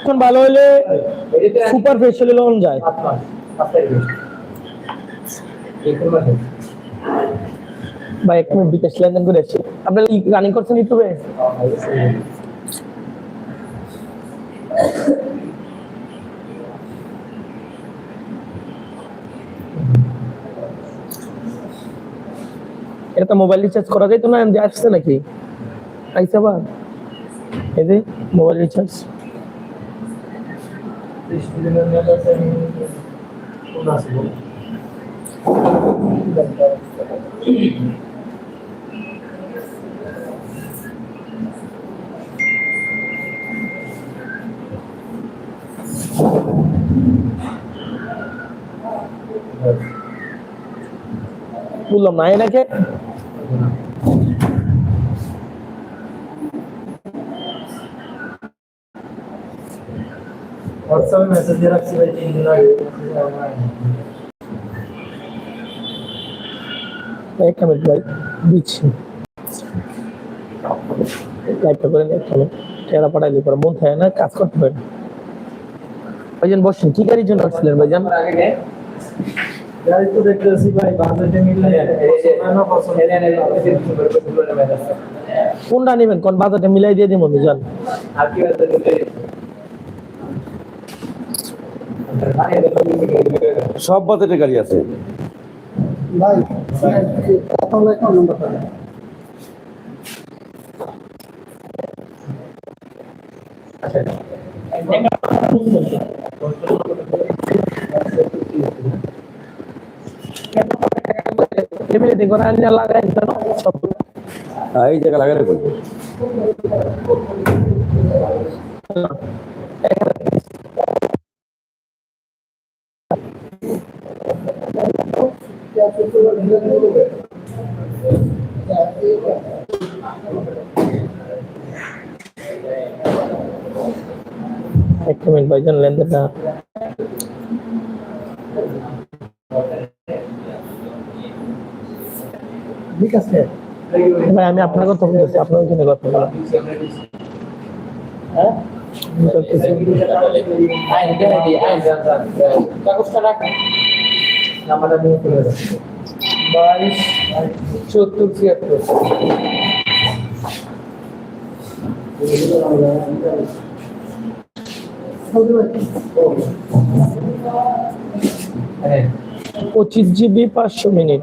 এখন ভালো হলে সুপার ফেশিয়াল লোন যায়। ভাই, এক মিনিট বিকাশ লেনদেন করে আপনারা রানিং করছেন ইউটিউবে? এটা মোবাইল রিচার্জ করা যায় তো না আসছে নাকি? আইসা বা। এই যে মোবাইল রিচার্জ বললাম না এনাকে হোয়াটসঅ্যাপে মেসেজ দিয়ে রাখছি ভাই তিন দিন আগে এক মিনিট ভাই দিচ্ছি লাইটটা করে নিয়ে চলো টেরা পাঠাই দিই পরে মন থাকে না কাজ করতে পারে ভাইজান বসেন কি গাড়ির জন্য আসছিলেন ভাইজান গাড়ি তো দেখতেছি ভাই বাজেটে মিললে কোনটা নেবেন কোন বাজারটা মিলাই দিয়ে দিব ভাইজান আর কি সব বাজেটের গাড়ি আছে। ভাই কথা বলে একটা মিনিট ভাইজান লেনদেনটা ঠিক আছে ভাই আমি আপনার কথা বলছি আপনার ওখানে কথা বলা নাম্বারটা নিয়ে চলে বাইশ হ্যাঁ। পঁচিশ জিবি পাঁচশো মিনিট।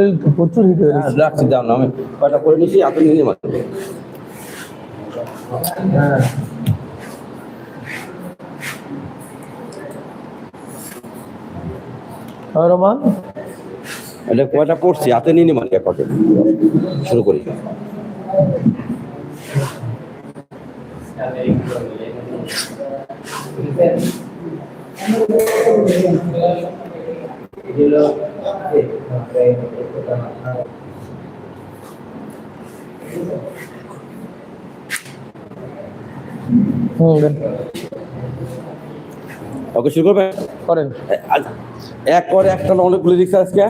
এই প্রচুর হিট হয়ে গেছে রাখছি দাও না আমি কয়টা করে নিয়েছি এত নিয়ে মাত্র রোমান এটা কয়টা পড়ছি? হাতে নিয়ে মানে এক প্যাকেট শুরু করি। হুম দেন। ওকে শুরু করবে করেন। এক করে একটা অনেকগুলো রিক্সা আজকে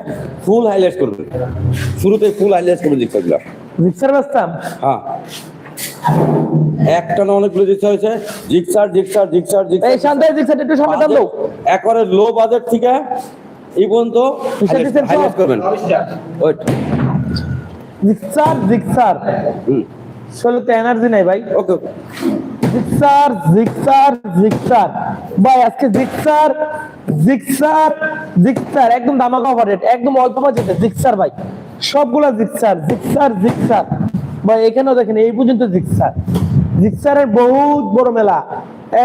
ফুল হাইলাইট করবে। শুরুতে ফুল হাইলাইট করবে রিক্সাগুলো রিক্সার ব্যস্তাম হ্যাঁ। একটা না অনেকগুলো রিক্সা হয়েছে জিক্সার জিক্সার জিক্সার এই জিক্সার শান্তাই রিক্সাটা একটু সামনে দাও। একবারে লো বাজেট থেকে এই পর্যন্ত? হাইলাইট করবেন। ওয়েট। Gixxer Gixxer. হুম। শরীরে এনার্জি নাই ভাই। Okay Gixxer Gixxer Gixxer. ভাই আজকে জিক্সার জিক্সার জিক্সার। একদম দামাকা অফার রেট একদম অল্প বাজেটে জিক্সার ভাই। সবগুলা জিক্সার জিক্সার জিক্সার। ভাই এখানেও দেখেন এই পর্যন্ত জিক্সার। জিক্সারের বহুত বড় মেলা।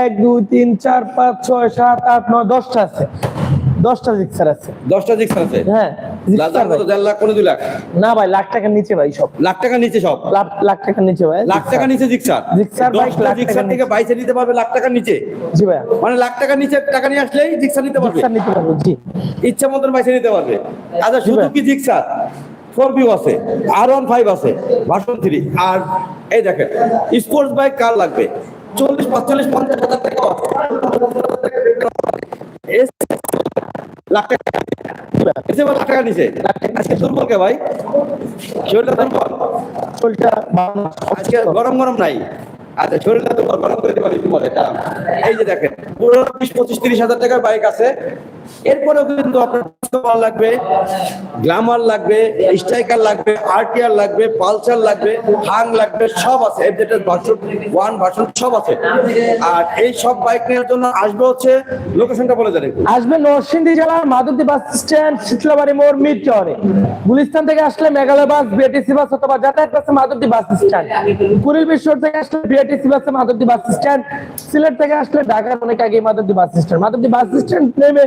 এক দুই তিন চার পাঁচ ছয় সাত আট নয় দশটা আছে। দশটা জিক্সার আছে। দশটা জিক্সার আছে? হ্যাঁ লাখ ভাই। কোনো দুই লাখ? না ভাই লাখ টাকার নিচে ভাই সব। লাখ টাকা নিচে সব? লাখ লাখ টাকার নিচে ভাই লাখ টাকা নিচে জিক্সার? জিক্সার লাখ জিক্সার থেকে। বাইশে নিতে পারবে লাখ টাকার নিচে? জি ভাইয়া মানে লাখ টাকার নিচে টাকা নিয়ে আসলেই জিক্সার নিতে পারবে? জিক্সার নিতে পারব জি। ইচ্ছা মতন বাইসে নিতে পারবে। আচ্ছা শুধু কি জিক্সার? ফোর ভিউ আছে আর ওয়ান ফাইভ আছে ভার্সন থ্রি। আর এই দেখেন স্পোর্টস বাইক কার লাগবে? চল্লিশ পাঁচচল্লিশ পঞ্চাশ হাজার টাকা। এস- লাখ টাকা। এসে লাখ টাকা নিচে আজকে দুর্বল কে ভাই? শরীরটা দুর্বল? শরীরটা। আজকে গরম গরম নাই। আচ্ছা তো এই যে দেখেন বিশ, পঁচিশ, তিরিশ হাজার টাকার বাইক আছে। এরপরেও কিন্তু আপনার লাগবে গ্ল্যামার লাগবে স্ট্রাইকার লাগবে আরটিআর লাগবে পালসার লাগবে হাং লাগবে, সব আছে। এফজেটের ভার্সন ওয়ান ভার্সন সব আছে। আর এই সব বাইক নেওয়ার জন্য আসবে হচ্ছে লোকেশনটা বলে আসবে নরসিংদী জেলার মাধবদী বাস স্ট্যান্ড শীতলাবাড়ি মোড় মিড গুলিস্তান থেকে আসলে মেঘালয় বাস বিআরটিসি বাস অথবা যাতায়াত বাসে মাধবদী বাস স্ট্যান্ড কুড়িল বিশ্বর থেকে আসলে বিআরটিসি বাসে মাধবদী বাস স্ট্যান্ড। সিলেট থেকে আসলে ঢাকার অনেক আগে Madhabdi bus stand. Madhabdi bus stand নেমে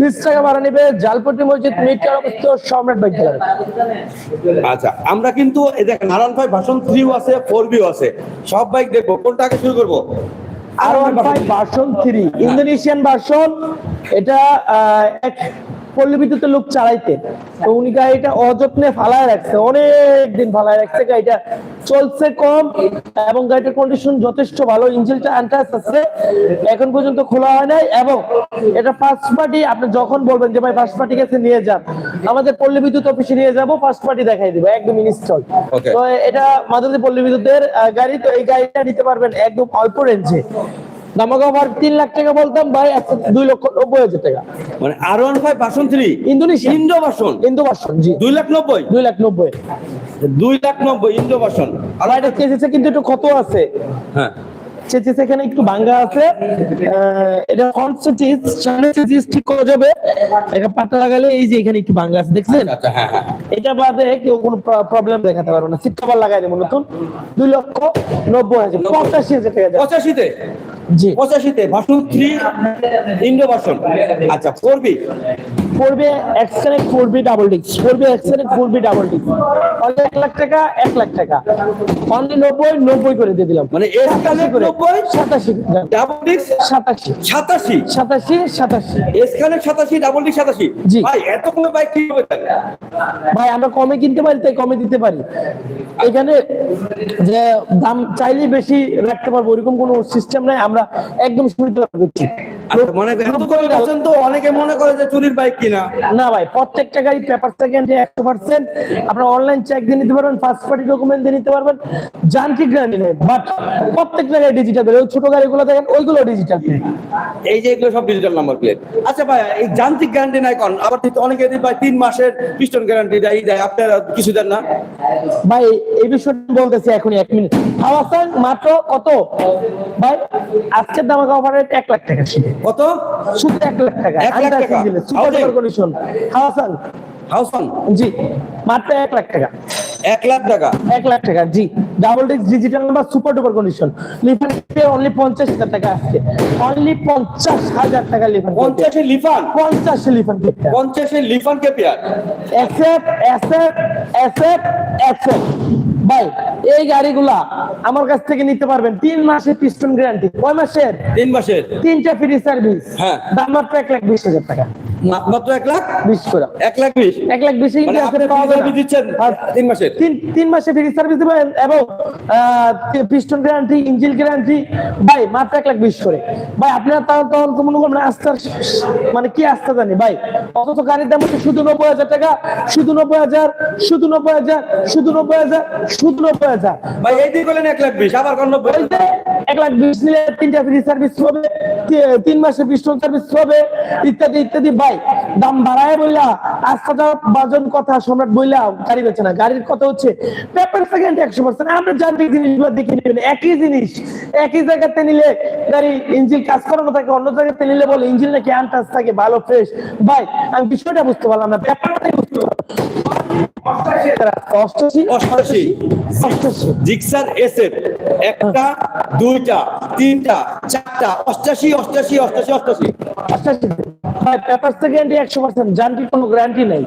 বিশ টাকা ভাড়া নেবে জালপট্টি মসজিদ অবস্থিত সম্রাট আচ্ছা আমরা কিন্তু এই দেখেন নারায়ণ ভাই থ্রিও আছে ফোর বিও আছে। সব বাইক দেখব কোনটা আগে শুরু করব? R one five version three Indonesian version এটা এক পল্লী বিদ্যুতের লোক চালাইতে। তো উনি গাড়িটা অযত্নে ফালায় রাখছে অনেক দিন ফালায় রাখছে গাড়িটা। চলছে কম এবং গাড়িটার কন্ডিশন যথেষ্ট ভালো ইঞ্জিনটা অ্যান্টাস আছে। এখন পর্যন্ত খোলা হয় নাই এবং এটা ফার্স্ট পার্টি আপনি যখন বলবেন যে ভাই ফার্স্ট পার্টি কাছে নিয়ে যান আমাদের পল্লী বিদ্যুৎ অফিসে নিয়ে যাব ফার্স্ট পার্টি দেখাই দিব একদম ইনস্টল. তো এটা মাদারদি পল্লী বিদ্যুতের গাড়ি তো এই গাড়িটা নিতে পারবেন একদম অল্প রেঞ্জে ভার তিন লাখ টাকা বলতাম ভাই দুই লক্ষ নব্বই হাজার টাকা। মানে R one five version three? Indonesia. Version Indo version জি। দুই লাখ নব্বই? দুই লাখ নব্বই। দুই লাখ নব্বই ভার্সন আর এটা চেসিসে কিন্তু একটু ক্ষত আছে। হ্যাঁ। চেসিস এখানে একটু ভাঙ্গা আছে। এটা ফ্রন্ট চেসিস সামনে চেসিস ঠিক করা যাবে। এটা পাতা লাগালে এই যে এখানে একটু ভাঙ্গা আছে দেখছেন? আচ্ছা হ্যাঁ হ্যাঁ। এটা বাদে কেউ কোনো প্রবলেম দেখাতে পারবে না। সিট কভার লাগাই দেবো নতুন। দুই লক্ষ নব্বই হাজার পঁচাশি হাজার টাকা পঁচাশিতে? পঁচাশিতে ভাষণ থ্রি ইন্ডো ভাষণ আচ্ছা ফোর বি পড়বে এক্সকানেক্ট ফোর বি ডাবল ডিক্স পড়বে X connect four B double ডিক্স। অনলি এক লাখ টাকা এক লাখ টাকা। অনলি নব্বই নব্বই করে দিয়ে দিলাম। মানে এর নব্বই সাতাশি। ডাবল ডিক্স সাতাশি। সাতাশি? সাতাশি সাতাশি। এসকানে সাতাশি ডাবল ডিক্স সাতাশি? জি। ভাই এত কমে বাইক কি হবে ভাই আমরা কমে কিনতে পারি তাই কমে দিতে পারি। এখানে যে দাম চাইলেই বেশি রাখতে পারব ওইরকম কোনো সিস্টেম নাই আমরা একদম সুবিধা দিচ্ছি তো অনেকে মনে করে যে চুরির বাইক কিনা। না ভাই প্রত্যেকটা গাড়ি পেপার সেকেন্ডে একশো পার্সেন্ট আপনার অনলাইন চেক দিয়ে নিতে পারবেন ফার্স্ট পার্টি ডকুমেন্ট দিয়ে নিতে পারবেন। যান্ত্রিক গাড়ি নেই বাট প্রত্যেকটা গাড়ি ডিজিটাল ওই ছোট গাড়িগুলো দেখেন ওইগুলো ডিজিটাল এই যে এগুলো সব ডিজিটাল নাম্বার প্লেট আচ্ছা ভাই এই যান্ত্রিক গ্যারান্টি নাই আবার অনেকে ভাই তিন মাসের পিস্টন গ্যারান্টি দেয় এই দেয় আপনারা কিছু দেন না? ভাই এই বিষয়টা বলতেছি এখনই এক মিনিট মাত্র কত? ভাই আজকের দাম অফার রেট এক লাখ টাকা ছিল। কত? শুধু এক লাখ টাকা। এক লাখ টাকা? Super Housing? কন্ডিশন হাওয়াসান হাউস অন জি। মাত্র এক লাখ টাকা। এক লাখ টাকা। এক লাখ টাকা জি। Double disc digital number super duper condition Lifan only পঞ্চাশ হাজার টাকা আসছে। অনলি পঞ্চাশ হাজার টাকা লিফান পঞ্চাশে লিফান? পঞ্চাশ লিফান পঞ্চাশে Lifan KPR asset asset asset asset ভাই এই গাড়িগুলা আমার কাছ থেকে নিতে পারবেন। তিন মাসের পিস্টন গ্যারান্টি কয় মাসের? তিন মাসের। তিনটা ফ্রি সার্ভিস হ্যাঁ। দাম মাত্র এক লাখ বিশ হাজার টাকা। মাত্র এক লাখ? বিশ করে। এক লাখ বিশ? এক লাখ বিশ মানে আপনি পাওয়া free যাবে service দিচ্ছেন? তিন মাসের। তিন তিন মাসে ফ্রি সার্ভিস দেবেন এবং পিস্টন গ্যারান্টি ইঞ্জিন গ্যারান্টি ভাই মাত্র এক লাখ বিশ করে। ভাই আপনারা তখন তখন তো মনে করেন আস্থা মানে কি আস্থা জানি? ভাই অথচ গাড়ির দাম হচ্ছে শুধু নব্বই হাজার টাকা। শুধু নব্বই হাজার শুধু নব্বই হাজার শুধু নব্বই হাজার শুধু নব্বই গাড়ির কথা হচ্ছে আমরা জিনিসগুলো দেখে একই জিনিস। একই জায়গাতে নিলে গাড়ি ইঞ্জিন কাজ করানো থাকে, অন্য জায়গাতে নিলে বলে ইঞ্জিন নাকি থাকে, ভালো ফ্রেশ ভাই, আমি বিষয়টা বুঝতে পারলাম না ব্যাপারটাই বুঝতে পারলাম জিক্সার এস একটা দুইটা তিনটা চারটা অষ্টাশি অষ্টাশি অষ্টাশি অষ্টাশি। অষ্টাশি। পেপার সেকেন্ডে একশো পার্সেন্ট যান্ত্রিক কোনো গ্যারান্টি নেই।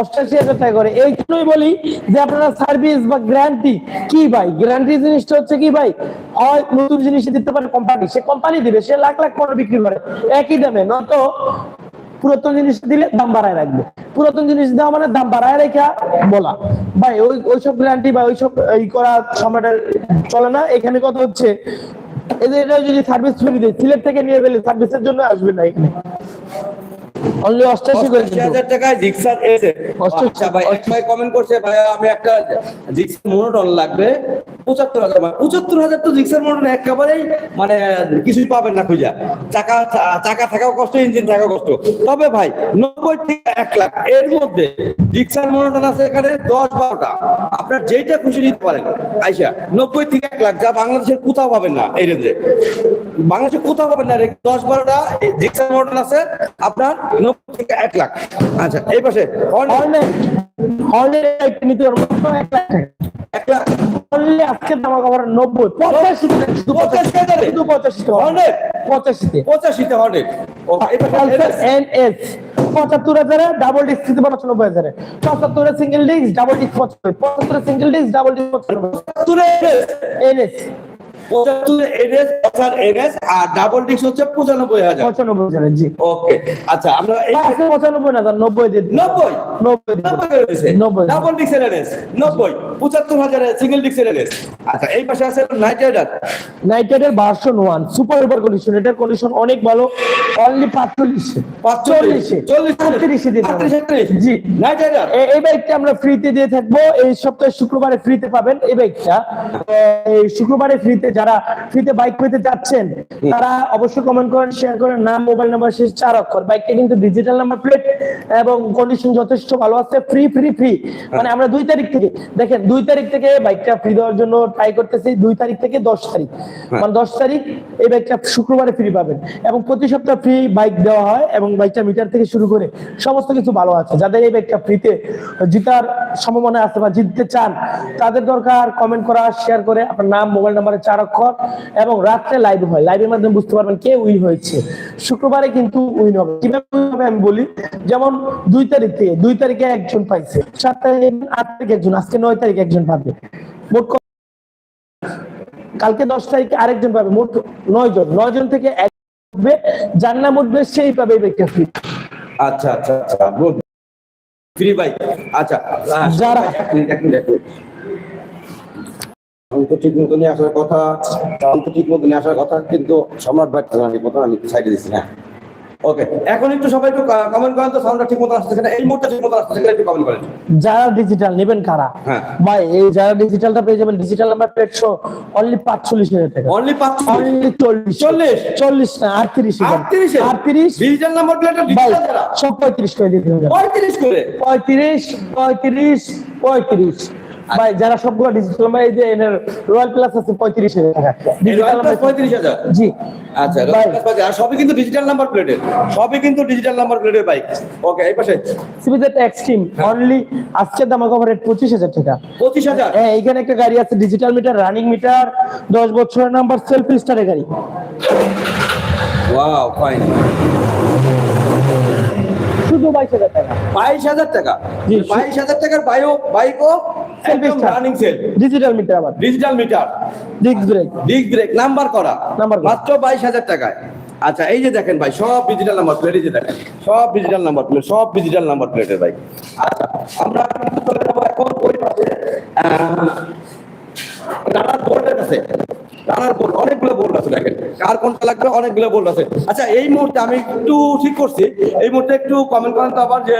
অষ্টাশি হাজার টাকা করে। এই জন্যই বলি যে আপনারা সার্ভিস বা গ্যারান্টি কি ভাই? গ্যারান্টি জিনিসটা হচ্ছে কি ভাই? হয় নতুন জিনিস দিতে পারে কোম্পানি সে কোম্পানি দিবে সে লাখ লাখ করে বিক্রি করে। একই দামে নয়তো পুরাতন জিনিস দিলে দাম বাড়ায় রাখবে। পুরাতন জিনিস দেওয়া মানে দাম বাড়ায় রেখা বলা। ভাই, ওই, ওইসব গ্যারান্টি বা ওইসব এই করা সম্রাটের চলে না। এখানে কথা হচ্ছে, এদের যদি সার্ভিস ফ্রি দেয়, সিলেট থেকে নিয়ে গেলে সার্ভিসের জন্য আসবে না এখানে। অনলি অষ্টাশি করে কিন্তু। টাকায় জিক্সার এস। আচ্ছা ভাই এক ভাই কমেন্ট করছে ভাই আমি একটা জিক্সার মোনোটন লাগবে পঁচাত্তর হাজার পঁচাত্তর হাজার তো জিক্সার মোনোটন একেবারেই মানে কিছুই পাবেন না খুঁজা চাকা চাকা থাকাও কষ্ট ইঞ্জিন থাকাও কষ্ট তবে ভাই নব্বই থেকে এক লাখ এর মধ্যে জিক্সার মোনোটন আছে এখানে দশ বারোটা আপনার যেইটা খুশি নিতে পারেন আইসা নব্বই থেকে এক লাখ যা বাংলাদেশের কোথাও পাবেন না এই রেঞ্জে বাংলাদেশে কোথাও পাবেন না রে। দশ বারোটা জিক্সার মোটর আছে আপনার নব্বই থেকে এক লাখ। আচ্ছা এই পাশে হর্নেট হর্নেট নিতে পারব। এক লাখ। এক লাখ। অনলি আজকে দামা কভার নব্বই। পঁচাশি পঁচাশি। পঁচাশিতে? পঁচাশিতে। পাশে পালসার এনএস পঁচাত্তর হাজারে ডাবল ডিস্ক দিতে পঁচানব্বই হাজারে। পঁচাত্তরে সিঙ্গেল ডিস্ক ডাবল ডিস্ক পঁচাত্তর। পঁচাত্তরে সিঙ্গেল ডিস্ক ডাবল ডিস্ক পঁচাত্তরে। এনএস আর ডাবল ডিস্ক হচ্ছে পঁচানব্বই হাজার। পঁচানব্বই হাজারে জি। ওকে আচ্ছা আমরা পঁচানব্বই না নব্বই নব্বই? নব্বই দিয়ে। ডাবল নব্বই। পঁচাত্তর হাজারের সিঙ্গেল ডিক্সের এনএস আচ্ছা এই পাশে আছে নাইট রাইডার নাইটের ভার্সন ওয়ান সুপার কন্ডিশন এটার কন্ডিশন অনেক ভালো। অনলি পাঁচচল্লিশে। পাঁচচল্লিশে। চল্লিশে। আটত্রিশে আটত্রিশ জি। নাইট রাইডার এই বাইকটা আমরা ফ্রিতে দিয়ে থাকব। এই সপ্তাহে শুক্রবারে ফ্রিতে পাবেন। এই বাইকটা এই শুক্রবারে ফ্রিতে যারা ফ্রিতে বাইক পেতে যাচ্ছেন তারা অবশ্যই কমেন্ট করেন শেয়ার করেন। নাম মোবাইল নাম্বার শেষ চার অক্ষর। বাইকটা কিন্তু ডিজিটাল নাম্বার প্লেট এবং কন্ডিশন যথেষ্ট ভালো আছে ফ্রি ফ্রি ফ্রি মানে আমরা দুই তারিখ থেকে দেখেন দুই তারিখ থেকে বাইকটা ফ্রি দেওয়ার জন্য ট্রাই করতেছি দুই তারিখ থেকে দশ তারিখ। মানে দশ তারিখ এই বাইকটা শুক্রবারে ফ্রি পাবেন। এবং প্রতি সপ্তাহ ফ্রি বাইক দেওয়া হয় এবং বাইকটা মিটার থেকে শুরু করে সমস্ত কিছু ভালো আছে। যাদের এই বাইকটা ফ্রিতে জিতার সম্ভাবনা আছে বা জিততে চান তাদের দরকার কমেন্ট করা শেয়ার করে। আপনার নাম মোবাইল নাম্বারে চার অক্ষর এবং রাত্রে লাইভ হয়। লাইভের মাধ্যমে বুঝতে পারবেন কে উইন হয়েছে। শুক্রবারে কিন্তু উইন হবে। কীভাবে হবে আমি বলি? যেমন দুই তারিখ থেকে দুই তারিখে একজন পাইছে। সাত তারিখে আট তারিখে একজন আজকে নয় তারিখে একজন পাবে। মোট কালকে দশ তারিখে আরেকজন পাবে। মোট নয় জন। নয় জন থেকে এক উঠবে যার নাম উঠবে সেই পাবে এই ব্যক্তি। ফ্রি আচ্ছা আচ্ছা আচ্ছা ফ্রি বাইক আচ্ছা যারা- তো ঠিক মতো নিয়ে আসার কথা তো ঠিক মতো নিয়ে আসার কথা কিন্তু সম্রাট বাইক আমি কথা আমি সাইডে দিচ্ছি না ওকে এখন একটু সবাই একটু কমেন্ট করেন তো সাউন্ডটা ঠিক মতো আসছে কিনা? এই মুহূর্তে ঠিক মতো আসছে কিনা একটু কমেন্ট করেন। যারা ডিজিটাল নেবেন কারা? হ্যাঁ। ভাই এই যারা ডিজিটালটা পেয়ে যাবেন ডিজিটাল নাম্বার প্লেট অনলি পাঁচচল্লিশ হাজার টাকা। অনলি পাঁচ অনলি চল্লিশ। চল্লিশ? চল্লিশ না আটত্রিশ আটত্রিশ? আটত্রিশ। ডিজিটাল নাম্বার প্লেটটা ডিজিটাল যারা? সব পঁয়ত্রিশ করে দিতে হবে পঁয়ত্রিশ করে? পঁয়ত্রিশ পঁয়ত্রিশ পঁয়ত্রিশ। ভাই যারা সবগুলো ডিজিটাল এই যে রয়্যাল প্লাস আছে পঁয়ত্রিশ হাজার টাকা। ডিজিটাল পঁয়ত্রিশ হাজার? জি। আচ্ছা আর সবই কিন্তু ডিজিটাল নাম্বার প্লেটের সবই কিন্তু ডিজিটাল নাম্বার প্লেটের বাইক ওকে এই পাশে। সিবিজেড এক্সট্রিম অনলি আজকের দাম কভার রেট পঁচিশ হাজার টাকা। পঁচিশ হাজার? হ্যাঁ এখানে একটা গাড়ি আছে ডিজিটাল মিটার রানিং মিটার দশ বছরের নাম্বার সেলফ স্টারের গাড়ি। ওয়াও ফাইন শুধু বাইশ হাজার টাকা। বাইশ হাজার টাকা? জি, বাইশ হাজার টাকার বাইও বাইকও একদম রানিং সেল ডিজিটাল মিটার আবার। Digital meter disc brake disc brake number করা। নাম্বার মাত্র বাইশ হাজার টাকায়। আচ্ছা এই যে দেখেন ভাই সব ডিজিটাল নাম্বার প্লেট এই যে দেখেন সব ডিজিটাল নাম্বার প্লেট সব ডিজিটাল নাম্বার প্লেটের ভাই। আচ্ছা আমরা চলে যাব এখন ওই পাশে আহ, বোর্ডের কাছে। রানার বোর্ড অনেকগুলো বোর্ড আছে দেখেন। কার কোনটা লাগবে অনেকগুলো বোর্ড আছে। আচ্ছা এই মুহূর্তে আমি একটু ঠিক করছি। এই মুহূর্তে একটু কমেন্ট করেন তো আবার যে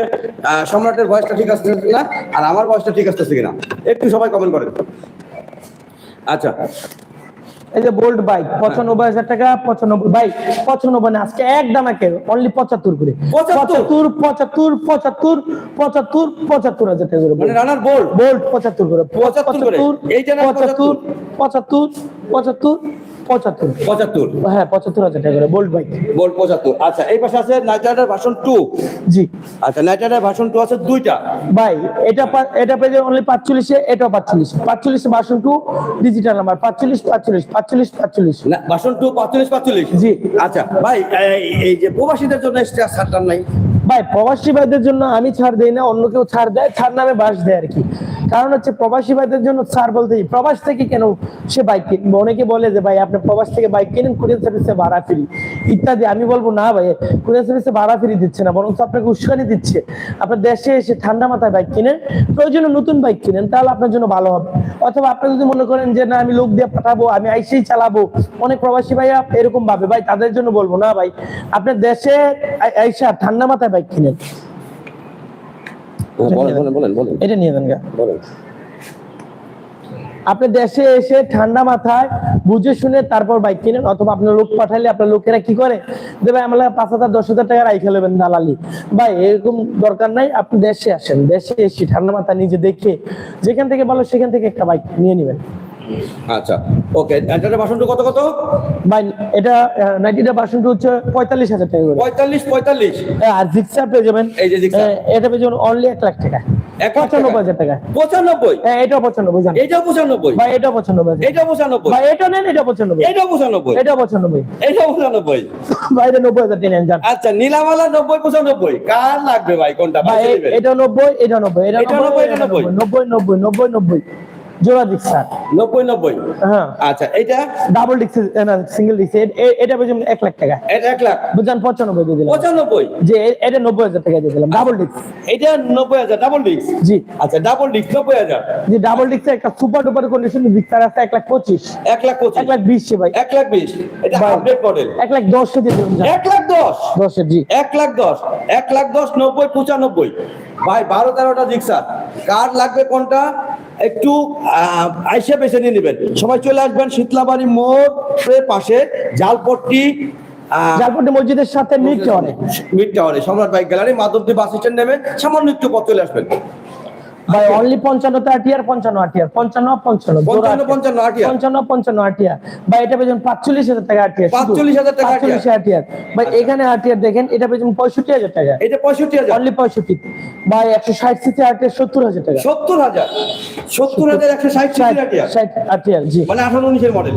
সম্রাটের ভয়েসটা ঠিক আসছে কিনা আর আমার ভয়েসটা ঠিক আসতেছে কিনা। একটু সবাই কমেন্ট করেন। আচ্ছা। এই যে বোল্ট বাইক পঁচানব্বই হাজার টাকা পঁচানব্বই বাইক পঁচানব্বই না আজকে এক দামাকে অনলি পঁচাত্তর করে। পঁচাত্তর? পঁচাত্তর পঁচাত্তর পঁচাত্তর পঁচাত্তর হাজার টাকা করে মানে রানার বোল্ট বোল্ট পঁচাত্তর করে। 75 করে? এইটা না পঁচাত্তর। পঁচাত্তর পঁচাত্তর পঁচাত্তর। পঁচাত্তর। হ্যাঁ পঁচাত্তর হাজার টাকা করে বোল্ট বাইক বোল্ট পঁচাত্তর। আচ্ছা এই পাশে আছে নাইট রাইডার ভার্সন টু জি। আচ্ছা নাইট রাইডার ভার্সন টু আছে দুইটা। ভাই এটা এটা পেয়ে অনলি পাঁচচল্লিশে এটাও পাঁচচল্লিশ। পাঁচচল্লিশে বাসন টু ডিজিটাল নাম্বার পাঁচচল্লিশ পাঁচচল্লিশ পাঁচচল্লিশ পাঁচচল্লিশ। না ভার্সন টু পাঁচচল্লিশ পাঁচচল্লিশ। জি। আচ্ছা ভাই এই- এই যে প্রবাসীদের জন্য এক্সট্রা ছাড়টার নাই। ভাই, প্রবাসী ভাইদের জন্য আমি ছাড় দেই না, অন্য কেউ ছাড় দেয়, ছাড় নামে বাস দেয় আর কি। কারণ হচ্ছে প্রবাসী ভাইদের জন্য ছাড় বলতে প্রবাস থেকে কেন সে বাইক কিনবে? অনেকে বলে যে, ভাই, আপনি প্রবাস থেকে বাইক কিনেন, কুরিয়ার সার্ভিসে ভাড়া ফ্রি। ইত্যাদি। আমি বলব, না ভাই, কুরিয়ার সার্ভিসে ভাড়া ফ্রি দিচ্ছে না বরং আপনাকে উস্কানি দিচ্ছে। আপনার দেশে এসে ঠান্ডা মাথায় বাইক কিনেন, প্রয়োজনে নতুন বাইক কিনেন, তাহলে আপনার জন্য ভালো হবে। অথবা আপনি যদি মনে করেন যে, না, আমি লোক দিয়ে পাঠাবো, আমি আইসেই চালাবো। অনেক প্রবাসী ভাইয়া এরকম ভাবে। ভাই, তাদের জন্য বলব, না ভাই আপনার দেশে আই- আইসা ঠান্ডা মাথায় বাইক কিনেন। এটা নিয়ে গা। আপনি দেশে এসে ঠান্ডা মাথায় বুঝে শুনে তারপর বাইক কিনেন অথবা আপনার লোক পাঠালে আপনার লোকেরা কি করে? যে ভাই আমরা পাঁচ হাজার দশ হাজার টাকা রাই খেলবেন দালালি। ভাই এরকম দরকার নাই আপনি দেশে আসেন। দেশে এসে ঠান্ডা মাথায় নিজে দেখে যেখান থেকে ভালো সেখান থেকে একটা বাইক নিয়ে নেবেন। আচ্ছা ওকে নাইট রাইডার কত কত? ভাই এটা নাইনটিটা পার্সেন্ট হচ্ছে পঁয়তাল্লিশ হাজার টাকা করে। পঁয়তাল্লিশ পঁয়তাল্লিশ? আর জিক্সার পেয়ে যাবেন। এই যে। এটা পেয়ে যাবেন অনলি এক লাখ টাকা? পঁচানব্বই হাজার টাকা। পঁচানব্বই? হ্যাঁ এটাও পঁচানব্বই জান এইটাও পঁচানব্বই? ভাই এটাও পঁচানব্বই। এইটাও পঁচানব্বই? ভাই এটা নেন এটা পঁচানব্বই। এইটাও পঁচানব্বই? এটাও পঁচানব্বই। এইটাও পঁচানব্বই? ভাই এটা নব্বই হাজার টেনে যান আচ্ছা নীলামালা নব্বই পঁচানব্বই? কার লাগবে ভাই কোনটা? ভাই। এটা নব্বই এটা নব্বই এটা এটা নব্বই এটা এটা নব্বই। নব্বই নব্বই নব্বই নব্বই। জোড়া স্যার। নব্বই নব্বই? হ্যাঁ। আচ্ছা এইটা ডাবল ডিক্স না সিঙ্গেল ডিক্স এটা পেয়েছেন এক লাখ টাকা। এটা এক লাখ? বুঝলেন পঁচানব্বই দিয়ে দিলাম। পঁচানব্বই? যে এটা নব্বই হাজার টাকা দিয়ে দিলাম। ডাবল ডিক্স এটা নব্বই হাজার ডাবল ডিস্ক জি। আচ্ছা ডাবল নব্বই হাজার। যে ডাবল ডিক্স একটা সুপার ডুপার কন্ডিশন ডিক্স আছে এক লাখ পঁচিশ। এক লাখ পঁচিশ? এক লাখ বিশ ভাই। এক লাখ বিশ? এটা আপডেট মডেল এক লাখ দশ দিয়ে দিলাম যান। এক লাখ দশ? দশের জি। এক লাখ দশ? এক লাখ দশ নব্বই পঁচানব্বই? ভাই বারো তেরোটা রিক্সা কার লাগবে কোনটা? একটু আহ, আইসে বেছে নিয়ে নেবেন। সবাই চলে আসবেন শীতলাবাড়ি মোড়ের পাশে জালপট্টি মসজিদের সাথে মিট টাওয়ারে মিড টাওয়ারে Samrat bike gallery Madhabdi bus stand নেবে সামান্য একটু পথ চলে আসবেন। ভাই অনলি পঞ্চান্নতে আটিয়ার পঞ্চান্ন আটিয়ার পঞ্চান্ন পঞ্চান্ন পঞ্চান্ন আটিয়ার। পঞ্চান্ন পঞ্চান্ন পঞ্চান্ন আটিয়া ভাই এটা পেয়েছেন পাঁচচল্লিশ হাজার টাকা আটিয়া 45,000 টাকা পাঁচচল্লিশ আটিয়ার ভাই এখানে আটিয়ার দেখেন এটা পেয়েছেন পঁয়ষট্টি হাজার টাকা। এটা পঁয়ষট্টি হাজার। অনলি পঁয়ষট্টি। ভাই একশো ষাট সিসি আটিয়ার সত্তর হাজার টাকা। সত্তর হাজার। সত্তর হাজার একশো ষাট ষাট আটিয়া ষাট আটিয়ার জি। মানে আঠারো উনিশের মডেল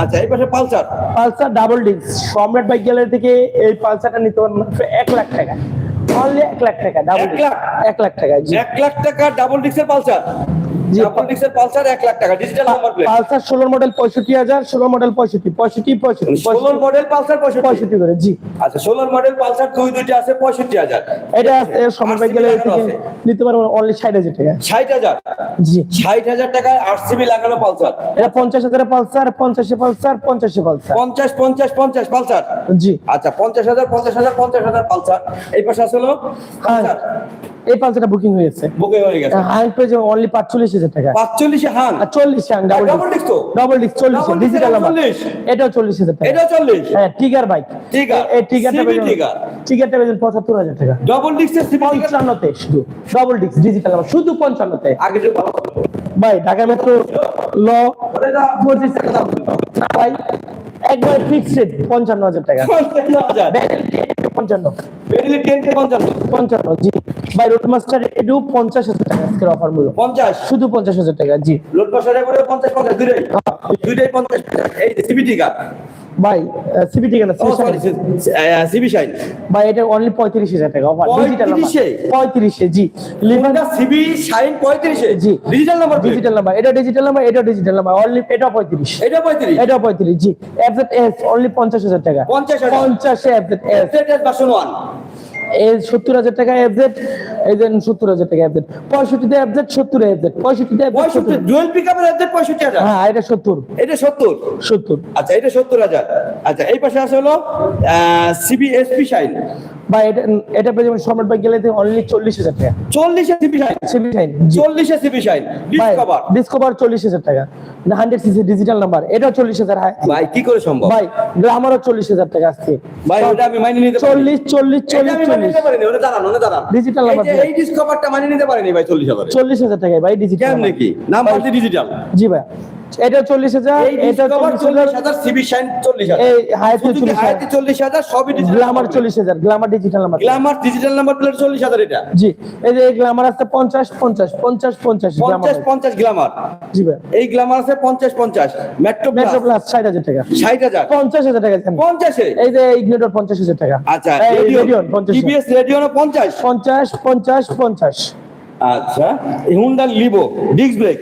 আচ্ছা এই পাশে Pulsar. Pulsar double disc Samrat bike gallery থেকে এই পালসারটা নিতে মাত্র এক লাখ টাকা। অনলি এক লাখ টাকা ডাবল এক লাখ? এক লাখ টাকা জি। এক লাখ টাকা ডাবল ডিক্সের পালসার? জি। ডাবল ডিক্সের পালসার এক লাখ টাকা ডিজিটাল নাম্বার প্লেট পালসার ষোলো মডেল পঁয়ষট্টি হাজার ষোলো মডেল পঁয়ষট্টি পঁয়ষট্টি পঁয়ষট্টি ষোলোর মডেল পালসার পঁয়ষট্টি। পঁয়ষট্টি করে জি। আচ্ছা ষোলোর মডেল পালসার দুই দুইটা আছে পঁয়ষট্টি হাজার। এটা সম্রাট বাইক নিতে পারবেন অনলি ষাট হাজার টাকা। ষাট হাজার? জি। ষাট হাজার টাকায় আরসিবি লাগানো পালসার। এটা পঞ্চাশ হাজার পালসার পঞ্চাশে পালসার পঞ্চাশে পালসার। পঞ্চাশ পঞ্চাশ পঞ্চাশ পালসার? জি। আচ্ছা পঞ্চাশ হাজার পঞ্চাশ হাজার পঞ্চাশ হাজার পালসার। এই পাশে হ্যাঁ পালসার। এই পালসারটা বুকিং হয়েছে বুকে হয়ে গেছে। হাইন পেয়েছে অনলি পাঁচচল্লিশ হাজার টাকা। পাঁচচল্লিশে হান? আর চল্লিশ ডাবল ডাবল ডিস্ক তো? ডবল ডিস্ক চল্লিশ Double disc ডিজিটাল নাম্বার 40 এটাও চল্লিশ হাজার টাকা। এটা চল্লিশ। হ্যাঁ টিগার বাইক এই টিগারটা Tiger। টিগারটা পঁচাত্তর হাজার টাকা। ডবল ডিস্কের সিপি পঞ্চান্নতে শুধু। ডবল ডিস্ক ডিজিটাল নাম্বার শুধু পঞ্চান্নতে। আগে যে ভালো ভাই ঢাকা মেট্রো ল ওটা পঁচিশ টাকা দাম। ভাই একবার ফিক্সড পঞ্চান্ন হাজার টাকা। পঞ্চান্ন হাজার। পঞ্চান্ন। বেরিলি টেন কে পঞ্চান্ন। পঞ্চান্ন জি। ভাই রোড মাস্টার এডু পঞ্চাশ হাজার টাকা আজকের অফার মূল্য। পঞ্চাশ? শুধু পঞ্চাশ হাজার টাকা জি। লোড বাসারে করে পঞ্চাশ পঞ্চাশ দুইটাই। দুইটাই পঞ্চাশ এই সিবি টিকা ভাই সিবি কেন ও সিবি শাইন ভাই এটা অনলি পঁয়ত্রিশ হাজার টাকা ডিজিটাল 35 এ? পঁয়ত্রিশে? জি। লিভার কোনটা সিবি শাইন পঁয়ত্রিশে? জি। ডিজিটাল নাম্বার ডিজিটাল নাম্বার এটা ডিজিটাল নাম্বার এটা ডিজিটাল নাম্বার অনলি এটা পঁয়ত্রিশ। এটা পঁয়ত্রিশ? এটা পঁয়ত্রিশ জি। এফজেড এস অনলি পঞ্চাশ হাজার টাকা। 50,000 পঞ্চাশে এফজেড এস ভার্সন ওয়ান সত্তর হাজার টাকা এফজেড এই সত্তর হাজার টাকা এফজেড পঁয়ষট্টিতে এফজেড সত্তর এফজেড পঁয়ষট্টিতে পঁয়ষট্টি ডুয়েল পিক আপের পঁয়ষট্টি হাজার? হ্যাঁ এটা সত্তর। এটা সত্তর? সত্তর। আচ্ছা এটা সত্তর হাজার। আচ্ছা এই পাশে আছে হলো সিবিএসপি সাইন বা এটা এটা পেয়ে যাবেন সম্রাট ভাই গেলে অনলি চল্লিশ হাজার টাকা। চল্লিশে সিবি শাইন সিবি টাইম চল্লিশে সিবি শাইন ডিসকভার ডিসকভার চল্লিশ হাজার টাকা। হান্ড্রেড সিসি ডিজিটাল নাম্বার এটাও চল্লিশ হাজার হাই ভাই কি করে সম্ভব? ভাই গ্লামারও চল্লিশ হাজার টাকা আজকে ভাই ওটা আমি মাইনে নিতে চল্লিশ চল্লিশ চল্লিশ চল্লিশ। দাঁড়ান ওটা দাঁড়ান। Digital এই ডিসকভারটা মাইনে নিতে পারিনি ভাই চল্লিশ হাজার। চল্লিশ হাজার টাকায় ভাই ডিজিটাল কেমন কি? নাম পাল্টে ডিজিটাল জি ভাই এটা চল্লিশ হাজার এটা চল্লিশ হাজার। হাজার সিবি শাইন চল্লিশ হাজার। হায়াতি চল্লিশ হাজার। সবই গ্লামার চল্লিশ হাজার Glamour digital number Glamour digital number plate চল্লিশ হাজার এটা। জি এই যে গ্লামার আছে পঞ্চাশ পঞ্চাশ পঞ্চাশ পঞ্চাশ পঞ্চাশ পঞ্চাশ গ্ল্যামার জি ভাই। এই গ্ল্যামার আছে পঞ্চাশ পঞ্চাশ। মেট্রো মেট্রো প্লাস ষাট হাজার টাকা। ষাট হাজার। পঞ্চাশ হাজার টাকা। পঞ্চাশে? এই যে ইগনিটর পঞ্চাশ হাজার টাকা। আচ্ছা রেডিয়ন পঞ্চাশ টিভিএস রেডিও পঞ্চাশ? পঞ্চাশ পঞ্চাশ পঞ্চাশ। আচ্ছা হুন্ডা লিভো ডিস্ক ব্রেক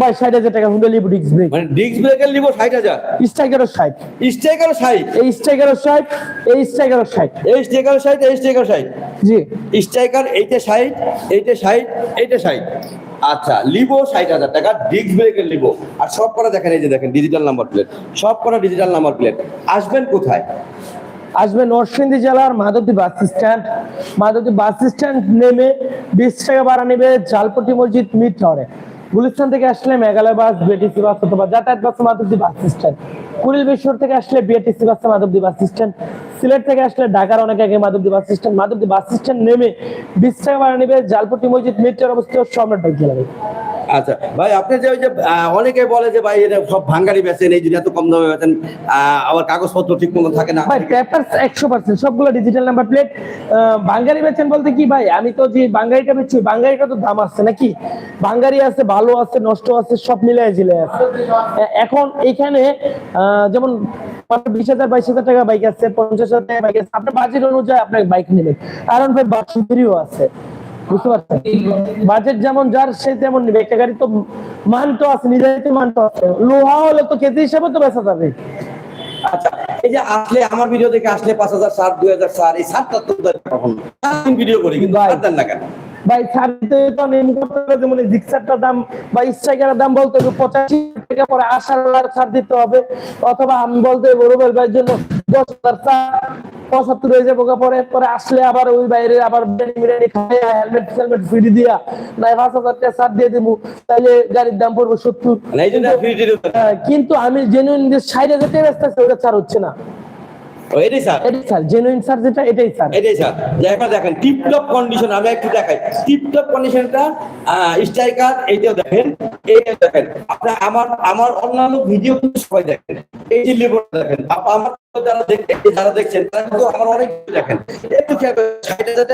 ভাই ষাট হাজার টাকা হুন্ডা লিবু ডিক্স ব্রেক মানে ডিস্ক ব্রেকের লিভো ষাট হাজার? স্ট্রাইকারও ষাট। স্টেকারও ষাট? এই স্ট্রাইকারও ষাট এই স্ট্রাইকারও ষাট। এই স্টেকারও ষাট এই স্টেকার ষাট? জি। স্ট্রাইকার এইটা ষাট এইটা ষাট এইটা ষাট। আচ্ছা লিভো ষাট হাজার টাকা ডিস্ক ব্রেকের লিভো আর সব করা দেখেন এই যে দেখেন ডিজিটাল নাম্বার প্লেট সব করা ডিজিটাল নাম্বার প্লেট আসবেন কোথায়? আসবে নরসিংদী জেলার Madhabdi bus stand Madhabdi bus stand নেমে বিশ টাকা ভাড়া নেবে জালপটি মসজিদ মিড টাওয়ারে গুলিস্তান থেকে আসলে মেঘালয় বাস বিএটিসি বাস অথবা যাতায়াত bus Madhabdi bus stand Kuril বেশ্বর থেকে আসলে BRTC bus, Madhabdi bus stand Sylhet থেকে আসলে ঢাকার অনেক আগে Madhabdi bus stand Madhabdi bus stand নেমে বিশ টাকা ভাড়া নেবে জালপটি মসজিদ মিড টাওয়ার অবস্থিত সম্রাট জেলায় আচ্ছা ভাই, আপনি যে ওই যে অনেকে বলে যে, ভাই, এটা সব ভাঙ্গারি বেচেন এই জন্য এত কম দামে বেচেন আবার কাগজপত্র ঠিক মতো থাকে না। ভাই একশো পার্সেন্ট সবগুলো ডিজিটাল নাম্বার প্লেট বাঙ্গারি বেচেন বলতে কি, ভাই, আমি তো যে বেচছি তো দাম আছে নাকি? বাঙ্গারি আছে, ভালো আছে, নষ্ট আছে, সব মিলাই জিলে আছে। এখন এখানে যেমন বিশ হাজার, বাইশ হাজার টাকা বাইক আছে, পঞ্চাশ হাজার টাকা বাইক আছে, আপনার বাজেট অনুযায়ী আপনার বাইক নেবেন কারণ ভাই, বাসুদেরও আছে। বুঝতে পারছেন? বাজেট যেমন যার সে তেমন নেবে। একটা গাড়ি তো মান তো আছে নিজের মান তো আছে। লোহা হলে তো কেজি হিসাবে তো বেচা যাবে। আচ্ছা এই যে আসলে আমার ভিডিও দেখে আসলে পাঁচ হাজার সার দুই হাজার এই তো ভিডিও করি কিন্তু ভাই। সার দেন না কেন? ভাই ছাড়তে তো নেম করতে যেমন জিক্সারটার দাম বা স্ট্রাইকারের দাম বলতে হবে পঁচাশি টাকা পরে আশার ছাড় দিতে হবে। অথবা আমি বলতে রুবেল ভাইয়ের জন্য দশ হাজার পঁচাত্তর হয়ে যাব পরে পরে আসলে আবার ওই বাইরে আবার বিরিয়ানি খাই হেলমেট হেলমেট ফ্রি দিয়া নাই পাঁচ হাজার টাকা ছাড় দিয়ে দেবো। তাহলে গাড়ির দাম পড়বে সত্তর। আহ, কিন্তু আমি জেনুইন যে ষাট হাজার টাকা আছে ওটা ছাড় হচ্ছে না। এটাই স্যার এটাই স্যার জেনুইন স্যার যেটা এটাই স্যার এটাই স্যার একবার দেখেন টিপটপ কন্ডিশন আমি একটু দেখাই। টিপটপ কন্ডিশনটা স্ট্রাইকার এইটাও দেখেন। এইটাও দেখেন আপনার আমার আমার অন্যান্য ভিডিও সবাই দেখেন। এই যে লিভার দেখেন আমার যারা দেখছেন যারা দেখছেন তারা কিন্তু আমার অনেক দেখেন। একটু ষাট হাজার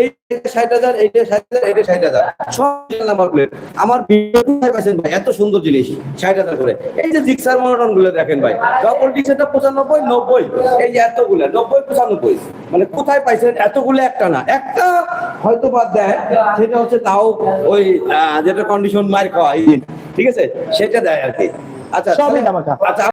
এই ষাট হাজার এইটা ষাট হাজার এইটা ষাট হাজার সব নাম্বার প্লেট আমার পাচ্ছেন ভাই এত সুন্দর জিনিস ষাট হাজার করে। এই যে জিক্সার মনোটনগুলো দেখেন ভাই ডবল ডিক্সারটা পঁচানব্বই নব্বই এই যে এতগুলো নব্বই পঁচানব্বই। মানে কোথায় পাইছেন এতগুলো একটা না? একটা হয়তো বাদ দেয় সেটা হচ্ছে তাও ওই যেটা কন্ডিশন মার খাওয়া ঠিক আছে? সেটা দেয় আর কি। আচ্ছা আচ্ছা